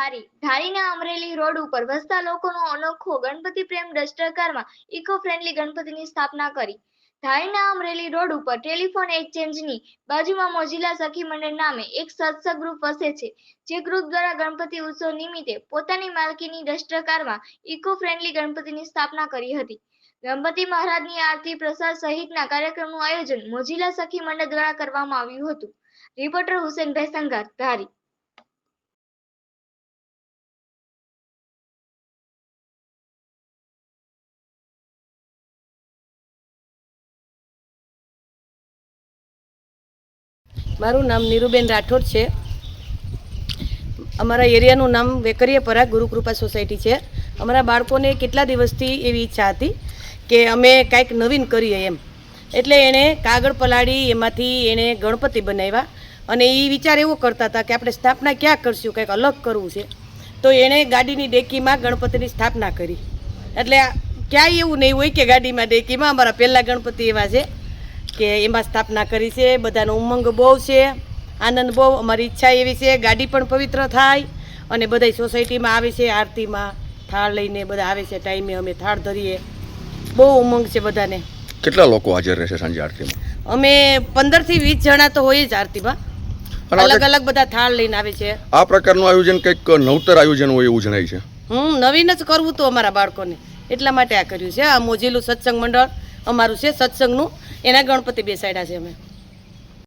ધારી, ધારીના Amreli road ઉપર વસતા લોકોનો અનોખો ગણપતિ પ્રેમ દસ્ટકારમાં ઇકો ફ્રેન્ડલી ગણપતિની સ્થાપના કરી. ધારીના અમરેલી રોડ ઉપર ટેલિફોન એક્સચેન્જની બાજુમાં મોજીલા સખી મંડળ નામે એક સત્સંગ ગ્રુપ વસે છે, જે ગ્રુપ દ્વારા ગણપતિ ઉત્સવ નિમિત્તે પોતાની માલકીની ડસ્ટર કારમાં ઇકો ફ્રેન્ડલી ગણપતિની સ્થાપના કરી હતી. ગણપતિ મહારાજની આરતી પ્રસાદ સહિતના કાર્યક્રમનું આયોજન મોજીલા સખી મંડળ દ્વારા કરવામાં આવ્યું હતું. રિપોર્ટર હુસેનભાઈ સંઘાર ધારી. મારું નામ નીરુબેન રાઠોડ છે. અમારા એરિયાનું નામ વેકરિયાપરા ગુરુકૃપા સોસાયટી છે. અમારા બાળકોને કેટલા દિવસથી એવી ઈચ્છા હતી કે અમે કાંઈક નવીન કરીએ એમ. એટલે એણે કાગળ પલાળી, એમાંથી એણે ગણપતિ બનાવ્યા અને એ વિચાર એવો કરતા હતા કે આપણે સ્થાપના ક્યાં કરશું, કંઈક અલગ કરવું છે. તો એણે ગાડીની ડેકીમાં ગણપતિની સ્થાપના કરી. એટલે ક્યાંય એવું નહીં હોય કે ગાડીમાં ડેકીમાં અમારા પહેલાં ગણપતિ એવા છે. કે એમાં સ્થાપના કરી છે બધાનો ઉમંગ બહુ છે આનંદ બહુ અમારી ઈચ્છા એવી છે ગાડી પણ પવિત્ર થાય અને બધા સોસાયટીમાં આવે છે આરતીમાં થાળ લઈને બધા આવે છે ટાઈમે અમે થાળ ધરીએ. બહુ ઉમંગ છે બધાને. કેટલા લોકો હાજર રહેશે સાંજે આરતીમાં? અમે પંદરથી વીસ જણા તો હોય જ આરતીમાં. અલગ અલગ બધા થાળ લઈને આવે છે. આ પ્રકારનું આયોજન કંઈક નવતર આયોજન હોય એવું જણાય છે? હમ નવીન જ કરવું તો અમારા બાળકોને. એટલા માટે આ કર્યું છે. આ મોજીલું સત્સંગ મંડળ અમારું છે સત્સંગનું. એના ગણપતિ બેસાડ્યા છે અમે.